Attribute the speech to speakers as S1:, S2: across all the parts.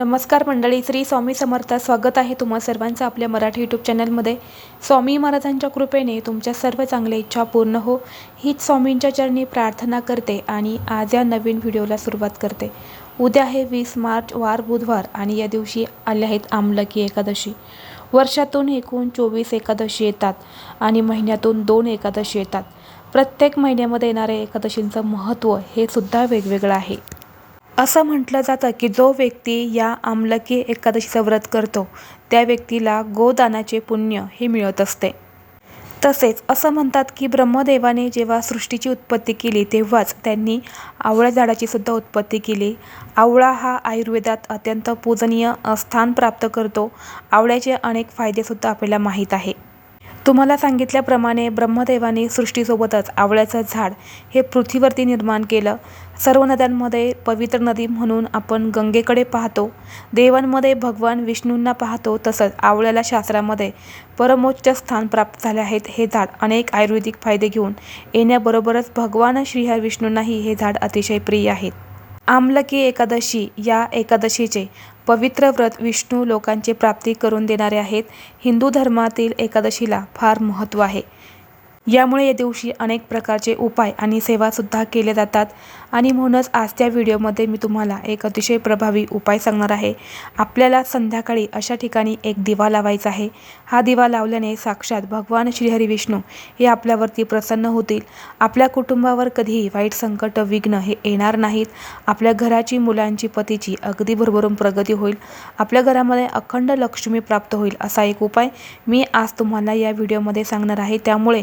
S1: नमस्कार मंडळी श्री स्वामी समर्थ स्वागत आहे तुम्हा सर्वांचं आपल्या मराठी यूट्यूब चॅनलमध्ये स्वामी महाराजांच्या कृपेने तुमच्या सर्व चांगल्या इच्छा पूर्ण हो. हीच स्वामींच्या चरणी प्रार्थना करते आणि आज या नवीन व्हिडिओला सुरुवात करते. उद्या आहे वीस मार्च वार बुधवार आणि या दिवशी आले आहेत आमलकी एकादशी. वर्षातून एकूण चोवीस एकादशी येतात आणि महिन्यातून दोन एकादशी येतात. प्रत्येक महिन्यामध्ये येणाऱ्या एकादशींचं महत्त्व हे सुद्धा वेगवेगळं आहे. असं म्हटलं जातं की जो व्यक्ती या आमलकी एकादशीचं व्रत करतो त्या व्यक्तीला गोदानाचे पुण्य हे मिळत असते. तसेच असं म्हणतात की ब्रह्मदेवाने जेव्हा सृष्टीची उत्पत्ती केली तेव्हाच त्यांनी आवळ्या झाडाची सुद्धा उत्पत्ती केली. आवळा हा आयुर्वेदात अत्यंत पूजनीय स्थान प्राप्त करतो. आवळ्याचे अनेक फायदेसुद्धा आपल्याला माहीत आहे. तुम्हाला सांगितल्याप्रमाणे ब्रह्मदेवाने सृष्टीसोबतच आवळ्याचं झाड हे पृथ्वीवरती निर्माण केलं. सर्व नद्यांमध्ये पवित्र नदी म्हणून आपण गंगेकडे पाहतो. देवांमध्ये भगवान विष्णूंना पाहतो तसंच आवळ्याला शास्त्रामध्ये परमोच्च स्थान प्राप्त झाले आहेत हे झाड अनेक आयुर्वेदिक फायदे घेऊन येण्याबरोबरच भगवान श्रीहर विष्णूंनाही हे झाड अतिशय प्रिय आहेत. आमलकी एकादशी या एकादशीचे पवित्र व्रत विष्णू लोकांची प्राप्ती करून देणारे आहेत. हिंदू धर्मातील एकादशीला फार महत्त्व आहे. यामुळे या दिवशी अनेक प्रकारचे उपाय आणि सेवासुद्धा केले जातात. आणि म्हणूनच आज त्या व्हिडिओमध्ये मी तुम्हाला एक अतिशय प्रभावी उपाय सांगणार आहे. आपल्याला संध्याकाळी अशा ठिकाणी एक दिवा लावायचा आहे. हा दिवा लावल्याने साक्षात भगवान श्रीहरी विष्णू हे आपल्यावरती प्रसन्न होतील. आपल्या कुटुंबावर कधीही वाईट संकट विघ्न हे येणार नाहीत. आपल्या घराची मुलांची पतीची अगदी भरभरून प्रगती होईल. आपल्या घरामध्ये अखंड लक्ष्मी प्राप्त होईल असा एक उपाय मी आज तुम्हाला या व्हिडिओमध्ये सांगणार आहे. त्यामुळे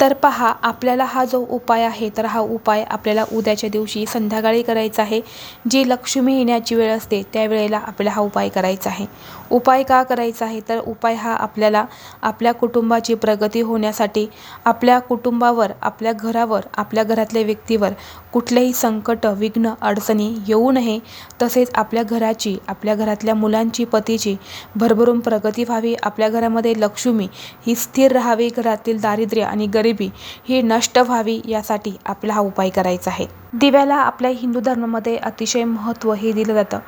S1: तर पहा आपल्याला हा जो उपाय आहे तर हा उपाय आपल्याला उद्याच्या दिवशी संध्याकाळी करायचा आहे. जी लक्ष्मी येण्याची वेळ असते त्यावेळेला आपल्याला हा उपाय करायचा आहे. उपाय का करायचा आहे? तर उपाय हा आपल्याला आपल्या कुटुंबाची प्रगती होण्यासाठी आपल्या कुटुंबावर आपल्या घरावर आपल्या घरातल्या व्यक्तीवर कुठलेही संकट विघ्न अडचणी येऊ नये. तसेच आपल्या घराची आपल्या घरातल्या मुलांची पतीची भरभरून प्रगती व्हावी. आपल्या घरामध्ये लक्ष्मी ही स्थिर राहावी. घरातील दारिद्र्य आणि गरिबी ही नष्ट व्हावी यासाठी आपला हा उपाय करायचा आहे. दिव्याला आपल्या हिंदू धर्मामध्ये अतिशय महत्त्व हे दिलं जातं.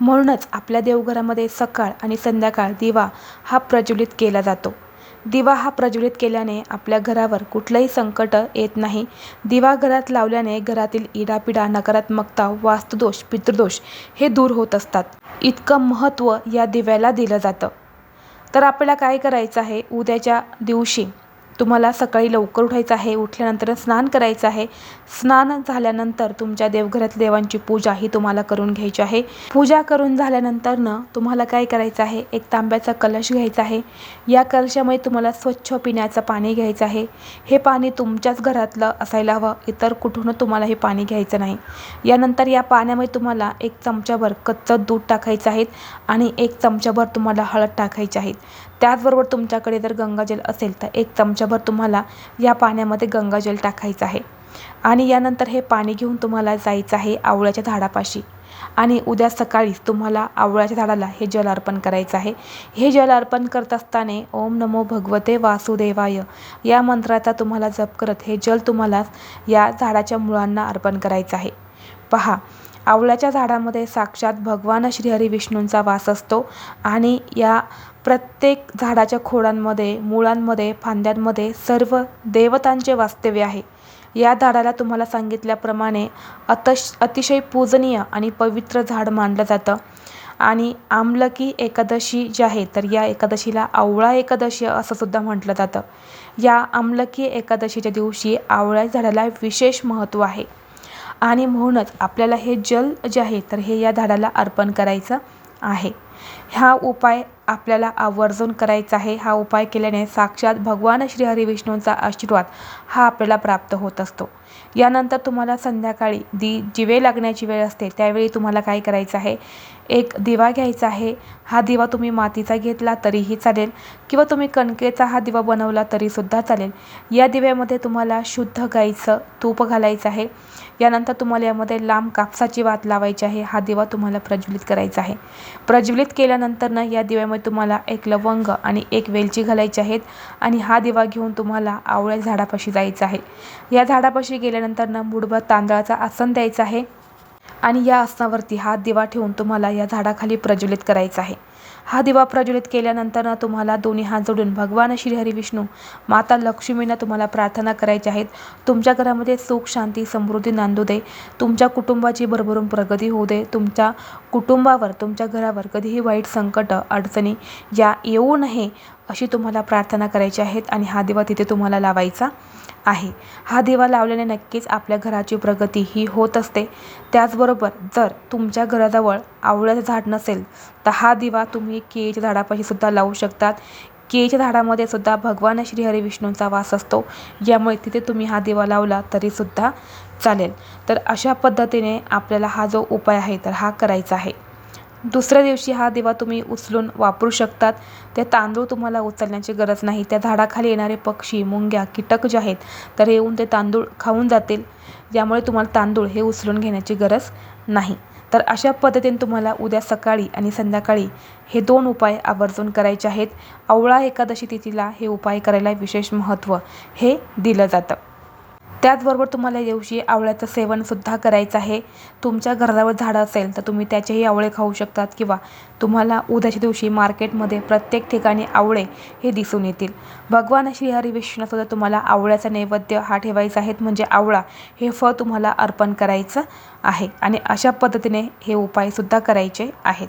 S1: म्हणूनच आपल्या देवघरामध्ये सकाळ आणि संध्याकाळ दिवा हा प्रज्वलित केला जातो. दिवा हा प्रज्वलित केल्याने आपल्या घरावर कुठलंही संकट येत नाही. दिवा घरात लावल्याने घरातील इडापिडा नकारात्मकता वास्तुदोष पितृदोष हे दूर होत असतात. इतकं महत्त्व या दिव्याला दिलं जातं. तर आपल्याला काय करायचं आहे? उद्याच्या दिवशी तुम्हाला सकाळी लवकर उठायचं आहे उठल्यानंतर स्नान करायचं आहे. स्नान झाल्यानंतर तुमच्या देवघरात देवांची पूजा ही तुम्हाला करून घ्यायची आहे. पूजा करून झाल्यानंतरनं तुम्हाला काय करायचं आहे? एक तांब्याचा कलश घ्यायचा आहे. या कलशामध्ये तुम्हाला स्वच्छ पिण्याचं पाणी घ्यायचं आहे. हे पाणी तुमच्याच घरातलं असायला हवं. इतर कुठून तुम्हाला हे पाणी घ्यायचं नाही. यानंतर या पाण्यामध्ये तुम्हाला एक चमच्याभर कच्चं दूध टाकायचं आहे आणि एक चमच्याभर तुम्हाला हळद टाकायची आहेत त्याचबरोबर तुमच्याकडे जर गंगाजल असेल तर एक चमचाभर तुम्हाला या पाण्यामध्ये गंगाजल टाकायचं आहे. आणि यानंतर हे पाणी घेऊन तुम्हाला जायचं आहे आवळ्याच्या झाडापाशी. आणि उद्या सकाळीच तुम्हाला आवळ्याच्या झाडाला हे जल अर्पण करायचं आहे. हे जल अर्पण करत असताना ओम नमो भगवते वासुदेवाय या मंत्राचा तुम्हाला जप करत हे जल तुम्हाला या झाडाच्या मुळांना अर्पण करायचं आहे. पहा आवळ्याच्या झाडामध्ये साक्षात भगवान श्रीहरी विष्णूंचा वास असतो आणि या प्रत्येक झाडाच्या खोडांमध्ये मुळांमध्ये फांद्यांमध्ये सर्व देवतांचे वास्तव्य आहे. या झाडाला तुम्हाला सांगितल्याप्रमाणे अतश अतिशय पूजनीय आणि पवित्र झाड मानलं जातं. आणि आमलकी एकादशी जी आहे तर या एकादशीला आवळा एकादशी असं सुद्धा म्हटलं जातं. या आमलकी एकादशीच्या दिवशी आवळ्या झाडाला विशेष महत्त्व आहे. आणि म्हणूनच आपल्याला हे जल जे आहे तर हे या झाडाला अर्पण करायचं आहे. हा उपाय आपल्याला आवर्जून करायचा आहे. हा उपाय केल्याने साक्षात भगवान श्रीहरी विष्णूंचा आशीर्वाद हा आपल्याला प्राप्त होत असतो. यानंतर तुम्हाला संध्याकाळी दी जिवे लागण्याची वेळ असते. त्यावेळी तुम्हाला काय करायचं आहे? एक दिवा घ्यायचा आहे. हा दिवा तुम्ही मातीचा घेतला तरीही चालेल किंवा तुम्ही कणकेचा हा दिवा बनवला तरीसुद्धा चालेल. या दिव्यामध्ये तुम्हाला शुद्ध गाईचं तूप घालायचं आहे. यानंतर तुम्हाला यामध्ये लांब कापसाची वात लावायची आहे. हा दिवा तुम्हाला प्रज्वलित करायचा आहे. प्रज्वलित केल्यानंतर ना या दिव्यामध्ये तुम्हाला एक लवंग आणि एक वेलची घालायची आहेत आणि हा दिवा घेऊन तुम्हाला आवळ्या झाडापाशी जायचं आहे. या झाडापाशी गेल्यानंतर ना मुठभर तांदळाचा आसन द्यायचा आहे. आणि या आसनावरती हा दिवा ठेवून तुम्हाला या झाडाखाली प्रज्वलित करायचा आहे. हा दिवा प्रज्वलित केल्यानंतर ना तुम्हाला दोन्ही हात जोडून भगवान श्री हरी विष्णू माता लक्ष्मींना तुम्हाला प्रार्थना करायची आहेत. तुमच्या घरामध्ये सुख शांती समृद्धी नांदू दे. तुमच्या कुटुंबाची भरभरून प्रगती होऊ दे. तुमच्या कुटुंबावर तुमच्या घरावर कधीही वाईट संकट अडचणी या येऊ नये. अशी तुम्हाला प्रार्थना करायची आहेत आणि हा दिवा तिथे तुम्हाला लावायचा आहे. हा दिवा लावल्याने नक्कीच आपल्या घराची प्रगती ही होत असते. त्याचबरोबर जर तुमच्या घराजवळ आवळ्याचं झाड नसेल तर हा दिवा तुम्ही केळीच्या झाडापाशी सुद्धा लावू शकतात. केळीच्या झाडामध्ये सुद्धा भगवान श्री हरी विष्णूंचा वास असतो. यामुळे तिथे तुम्ही हा दिवा लावला तरीसुद्धा चालेल. तर अशा पद्धतीने आपल्याला हा जो उपाय आहे तर हा करायचा आहे. दुसऱ्या दिवशी हा दिवा तुम्ही उचलून वापरू शकतात. ते तांदूळ तुम्हाला उचलण्याची गरज नाही. त्या झाडाखाली येणारे पक्षी मुंग्या कीटक जे आहेत तर हे येऊन ते तांदूळ खाऊन जातील. यामुळे तुम्हाला तांदूळ हे उचलून घेण्याची गरज नाही. तर अशा पद्धतीने तुम्हाला उद्या सकाळी आणि संध्याकाळी हे दोन उपाय आवर्जून करायचे आहेत. आवळा एकादशी तिथीला हे उपाय करायला विशेष महत्त्व हे दिलं जातं. त्याचबरोबर तुम्हाला या दिवशी आवळ्याचं सेवनसुद्धा करायचं आहे. तुमच्या घराजवळ झाडं असेल तर तुम्ही त्याचेही आवळे खाऊ शकतात किंवा तुम्हाला उद्याच्या दिवशी मार्केटमध्ये प्रत्येक ठिकाणी आवळे हे दिसून येतील. भगवान श्री हरी विष्णूसुद्धा तुम्हाला आवळ्याचा नैवेद्य हा ठेवायचा आहे. म्हणजे आवळा हे फळ तुम्हाला अर्पण करायचं आहे. आणि अशा पद्धतीने हे उपायसुद्धा करायचे आहेत.